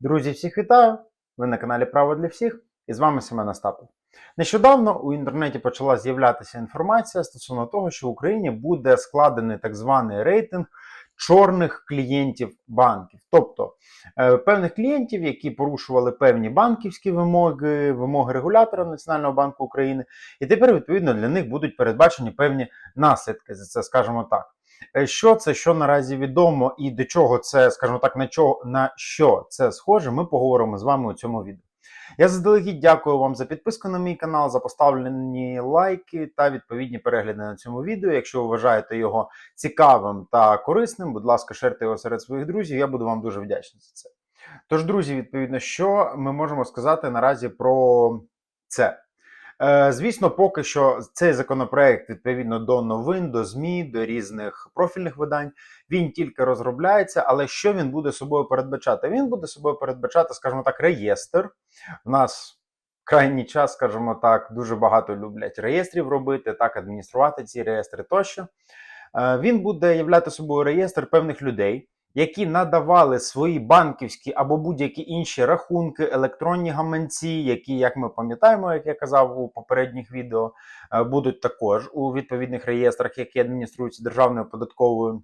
Друзі, всіх вітаю! Ви на каналі Право для всіх і з вами Семен Остапов. Нещодавно у інтернеті почала з'являтися інформація стосовно того, що в Україні буде складений так званий рейтинг чорних клієнтів банків, тобто е, певних клієнтів, які порушували певні банківські вимоги, вимоги регулятора Національного банку України, і тепер відповідно для них будуть передбачені певні наслідки за це, скажімо так. Е, Що це, що наразі відомо, і до чого це, скажімо так, на чого на що це схоже, ми поговоримо з вами у цьому відео. Я заздалегідь дякую вам за підписку на мій канал, за поставлені лайки та відповідні перегляди на цьому відео. Якщо ви вважаєте його цікавим та корисним, будь ласка, шерте його серед своїх друзів. Я буду вам дуже вдячний за це. Тож, друзі, відповідно, що ми можемо сказати наразі про це? Е, Звісно, поки що цей законопроект відповідно до новин, до ЗМІ, до різних профільних видань, він тільки розробляється. Але що він буде собою передбачати? Він буде собою передбачати, скажімо так, реєстр. У нас крайній час, скажімо так, дуже багато люблять реєстрів робити, так, адмініструвати ці реєстри тощо. Е, Він буде являти собою реєстр певних людей які надавали свої банківські або будь-які інші рахунки, електронні гаманці, які, як ми пам'ятаємо, як я казав у попередніх відео, е, будуть також у відповідних реєстрах, які адмініструються Державною податковою.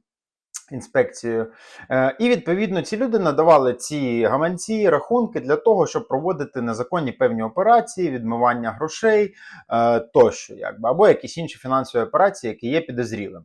Інспекцією, Е, і відповідно ці люди надавали ці гаманці, рахунки для того, щоб проводити незаконні певні операції, відмивання грошей е, тощо, якби або якісь інші фінансові операції, які є підозрілими.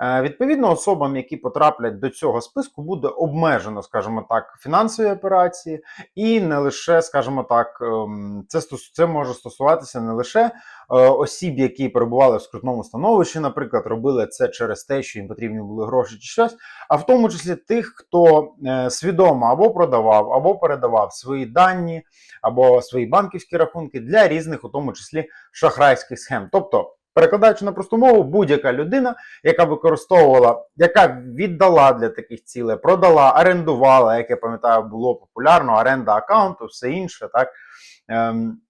Е, Відповідно, особам, які потраплять до цього списку, буде обмежено, скажімо так, фінансові операції, і не лише, скажімо так, ем, це це може стосуватися не лише е, осіб, які перебували в скрутному становищі, наприклад, робили це через те, що їм потрібні були гроші чи щось, а в тому числі тих, хто е, свідомо або продавав, або передавав свої дані, або свої банківські рахунки для різних, у тому числі шахрайських схем. Тобто, перекладаючи на просту мову, будь-яка людина, яка використовувала, яка віддала для таких цілей, продала, орендувала, як я пам'ятаю, було популярно, оренда аккаунту, все інше, так. Ем,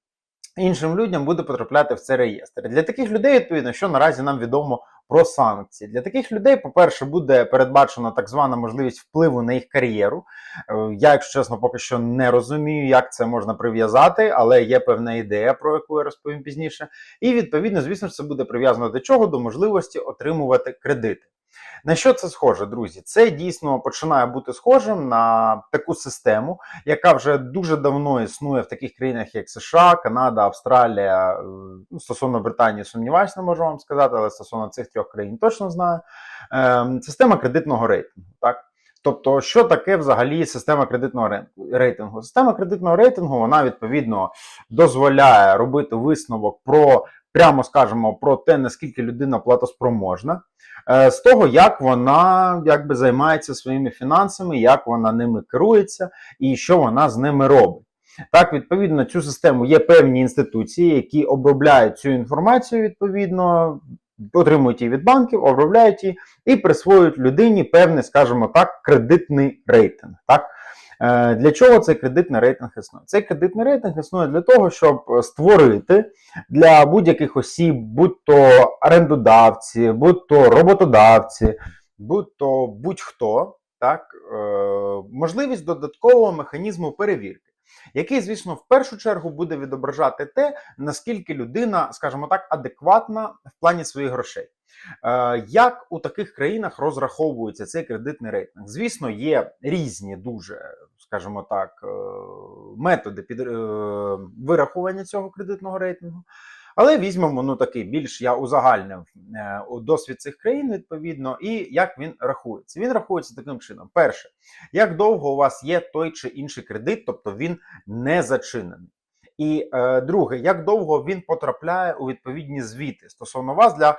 Іншим людям буде потрапляти в цей реєстр. Для таких людей, відповідно, що наразі нам відомо про санкції. Для таких людей, по-перше, буде передбачена так звана можливість впливу на їх кар'єру. Е, Я, якщо чесно, поки що не розумію, як це можна прив'язати, але є певна ідея, про яку я розповім пізніше. І відповідно, звісно це буде прив'язано до чого? До можливості отримувати кредити. На що це схоже, друзі? Це дійсно починає бути схожим на таку систему, яка вже дуже давно існує в таких країнах, як США, Канада, Австралія. е, Ну, стосовно Британії, сумніваюся, не можу вам сказати, але стосовно цих трьох країн точно знаю. Ем, Система кредитного рейтингу. Так? Тобто, що таке взагалі система кредитного рейтингу? Система кредитного рейтингу вона відповідно дозволяє робити висновок про, прямо скажемо, про те, наскільки людина платоспроможна, е, з того, як вона якби займається своїми фінансами, як вона ними керується і що вона з ними робить. Так, відповідно, цю систему є певні інституції, які обробляють цю інформацію, відповідно, отримують її від банків, обробляють її і присвоюють людині певний, скажімо так, кредитний рейтинг. Так? Е, Для чого цей кредитний рейтинг існує? Цей кредитний рейтинг існує для того, щоб створити для будь-яких осіб, будь-то орендодавці, будь-то роботодавці, будь-то будь-хто, так, е, можливість додаткового механізму перевірки. Який, звісно, в першу чергу буде відображати те, наскільки людина, скажімо так, адекватна в плані своїх грошей. Е, Як у таких країнах розраховується цей кредитний рейтинг? Звісно, є різні дуже, скажімо так, е, методи під е, вирахування цього кредитного рейтингу. Але візьмемо ну такий більш я узагальнив е, досвід цих країн відповідно, і як він рахується. Він рахується таким чином: перше, як довго у вас є той чи інший кредит, тобто він не зачинений. І е, друге, як довго він потрапляє у відповідні звіти стосовно вас для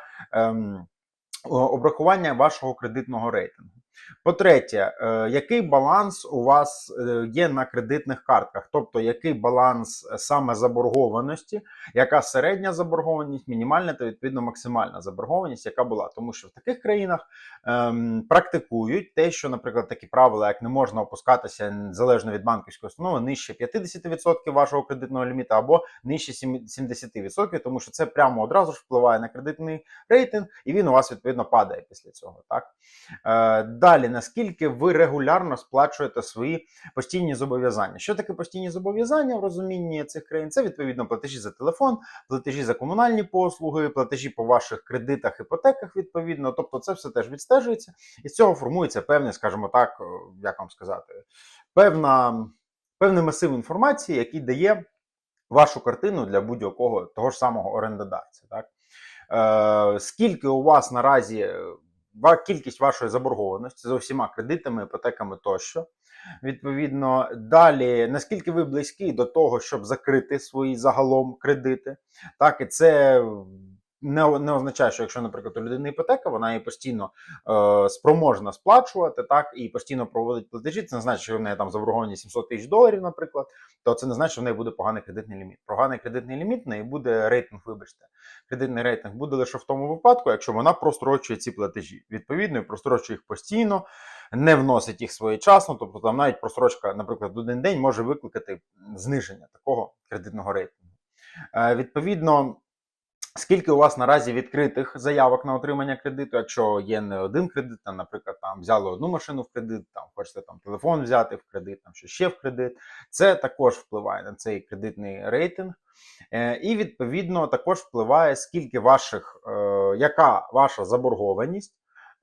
о- обрахування вашого кредитного рейтингу. По-третє, е, який баланс у вас е, є на кредитних картках, тобто який баланс е, саме заборгованості, яка середня заборгованість, мінімальна та відповідно максимальна заборгованість, яка була. Тому що в таких країнах ем, практикують те, що, наприклад, такі правила, як не можна опускатися залежно від банківської установи, нижче 50% вашого кредитного ліміту або нижче 70%, тому що це прямо одразу ж впливає на кредитний рейтинг, і він у вас відповідно падає після цього. Так? Е, далі. Наскільки ви регулярно сплачуєте свої постійні зобов'язання? Що таке постійні зобов'язання в розумінні цих країн? Це відповідно платежі за телефон, платежі за комунальні послуги, платежі по ваших кредитах, іпотеках, відповідно. Тобто, це все теж відстежується, і з цього формується певний, скажімо так, е, як вам сказати, певна, певний масив інформації, який дає вашу картину для будь-якого того ж самого орендодавця. Так? Е, скільки у вас наразі кількість вашої заборгованості за усіма кредитами, іпотеками тощо. Відповідно, далі, наскільки ви близькі до того, щоб закрити свої загалом кредити, так і це не, не означає, що якщо, наприклад, у людини іпотека, вона її постійно е, спроможна сплачувати, так і постійно проводить платежі. Це не значить, що в неї там заборгованість 700 тисяч доларів, наприклад, то це не значить, що в неї буде поганий кредитний ліміт. Поганий кредитний ліміт в неї буде рейтинг, вибачте. Кредитний рейтинг буде лише в тому випадку, якщо вона прострочує ці платежі. Відповідно, і прострочує їх постійно, не вносить їх своєчасно. Тобто там навіть прострочка, наприклад, один день може викликати зниження такого кредитного рейтингу. Е, відповідно. Скільки у вас наразі відкритих заявок на отримання кредиту, якщо є не один кредит, там, наприклад, там взяли одну машину в кредит, там хочете там телефон взяти в кредит, там що ще в кредит, це також впливає на цей кредитний рейтинг. Е, і відповідно також впливає, скільки ваших, е, яка ваша заборгованість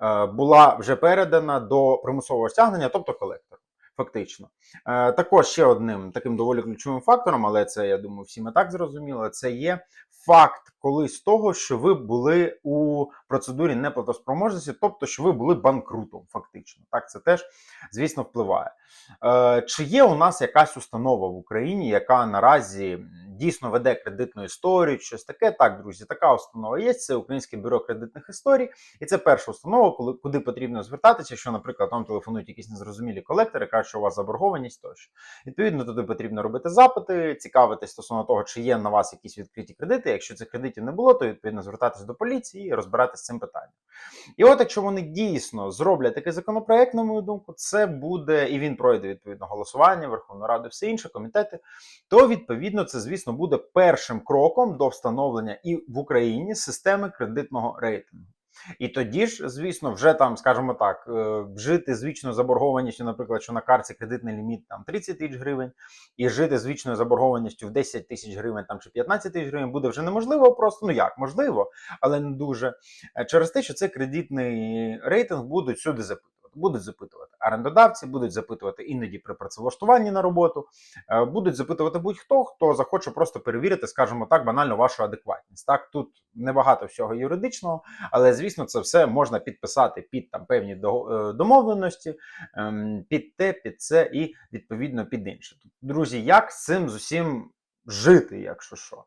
е, була вже передана до примусового стягнення, тобто колектору. Фактично, Е, також ще одним таким доволі ключовим фактором, але це я думаю, всім і так зрозуміло. Це є факт колись того, що ви були у процедурі неплатоспроможності, тобто, що ви були банкрутом, фактично. Так, це теж, звісно, впливає. Е, Чи є у нас якась установа в Україні, яка наразі дійсно веде кредитну історію, щось таке? Так, друзі, така установа є. Це Українське бюро кредитних історій, і це перша установа, коли куди потрібно звертатися, якщо, наприклад, вам телефонують якісь незрозумілі колектори, кажуть, що у вас заборгованість тощо. Відповідно, туди потрібно робити запити, цікавитись стосовно того, чи є на вас якісь відкриті кредити. Якщо цих кредитів не було, то відповідно звертатись до поліції розбиратися з цим питанням. І от якщо вони дійсно зроблять такий законопроект, на мою думку, це буде і він пройде відповідно голосування, Верховну Раду, все інше, комітети, то відповідно це, звісно, буде першим кроком до встановлення і в Україні системи кредитного рейтингу. І тоді ж, звісно, вже там, скажімо так, е, жити з вічною заборгованістю, наприклад, що на карті кредитний ліміт там 30 тисяч гривень, і жити з вічною заборгованістю в 10 тисяч гривень там чи 15 тисяч гривень буде вже неможливо просто. Ну як, можливо, але не дуже. Е, Через те, що цей кредитний рейтинг будуть сюди запитувати. Будуть запитувати орендодавці, будуть запитувати іноді при працевлаштуванні на роботу, е, будуть запитувати будь-хто, хто захоче просто перевірити, скажімо так, банально вашу адекватність. Так, тут небагато всього юридичного, але звісно, це все можна підписати під там певні е, домовленості, ем, під те, під це і відповідно під інше. Друзі, як з цим з усім жити, якщо що?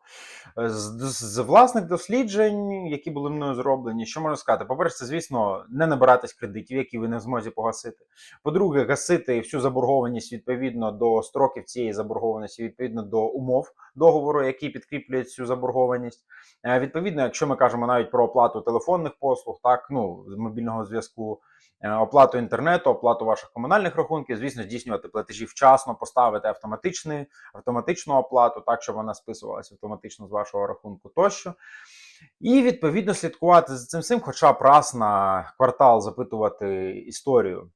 Е, З, з власних досліджень, які були мною зроблені, що можна сказати? По-перше, це, звісно, не набиратись кредитів, які ви не в змозі погасити. По-друге, гасити всю заборгованість відповідно до строків цієї заборгованості, відповідно до умов договору, які підкріплюють цю заборгованість. Е, Відповідно, якщо ми кажемо навіть про оплату телефонних послуг, так ну з мобільного зв'язку, оплату інтернету, оплату ваших комунальних рахунків, звісно, здійснювати платежі вчасно, поставити автоматичний, автоматичну оплату, так щоб вона списувалася автоматично з вашого рахунку тощо. І відповідно слідкувати за цим всім, хоча б раз на квартал запитувати історію,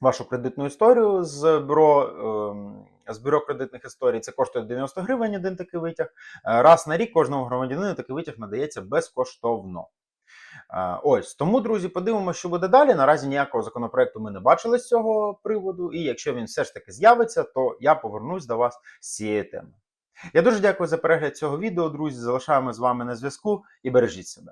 вашу кредитну історію з бюро. ем, З бюро кредитних історій це коштує 90 гривень один такий витяг. Е, Раз на рік кожному громадянину такий витяг надається безкоштовно. Е, Ось тому, друзі, подивимося, що буде далі. Наразі ніякого законопроекту ми не бачили з цього приводу. І якщо він все ж таки з'явиться, то я повернусь до вас з цієї теми. Я дуже дякую за перегляд цього відео, друзі. Залишаємо з вами на зв'язку і бережіть себе.